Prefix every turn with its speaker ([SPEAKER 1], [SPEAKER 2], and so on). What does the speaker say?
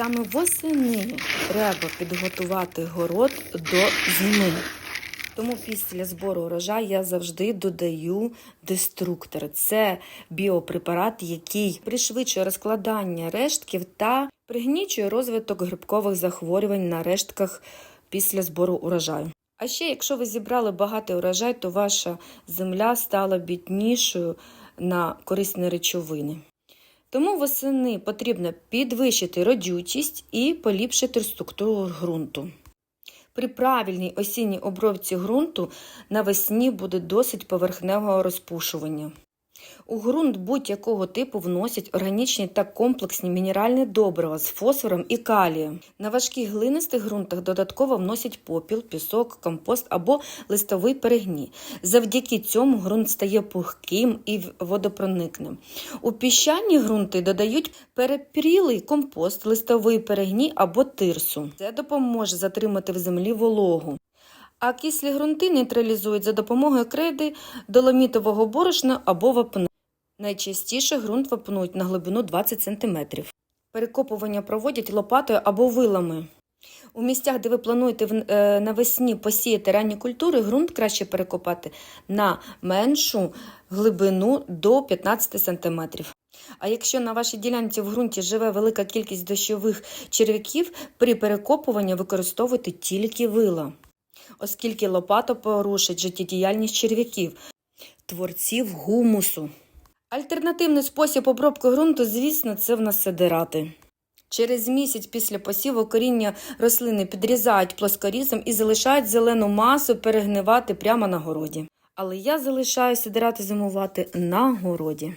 [SPEAKER 1] Саме восени треба підготувати город до зими. Тому після збору урожаю я завжди додаю деструктор. Це біопрепарат, який пришвидшує розкладання рештків та пригнічує розвиток грибкових захворювань на рештках після збору урожаю. А ще, якщо ви зібрали багатий урожай, то ваша земля стала біднішою на корисні речовини. Тому восени потрібно підвищити родючість і поліпшити структуру ґрунту. При правильній осінній обробці ґрунту навесні буде досить поверхневого розпушування. У ґрунт будь-якого типу вносять органічні та комплексні мінеральні добрива з фосфором і калієм. На важких глинистих ґрунтах додатково вносять попіл, пісок, компост або листовий перегній. Завдяки цьому ґрунт стає пухким і водопроникним. У піщані ґрунти додають перепрілий компост, листовий перегній або тирсу. Це допоможе затримати в землі вологу. А кислі ґрунти нейтралізують за допомогою креди, доломітового борошна або вапна. Найчастіше ґрунт вапнують на глибину 20 см. Перекопування проводять лопатою або вилами. У місцях, де ви плануєте е, навесні посіяти ранні культури, ґрунт краще перекопати на меншу глибину до 15 см. А якщо на вашій ділянці в ґрунті живе велика кількість дощових черв'яків, при перекопуванні використовуйте тільки вила оскільки лопата порушить життєдіяльність черв'яків, творців гумусу. Альтернативний спосіб обробки ґрунту, звісно, це внасидирати. Через місяць після посіву коріння рослини підрізають плоскорізом і залишають зелену масу перегнивати прямо на городі. Але я залишаю сидирати зимувати на городі.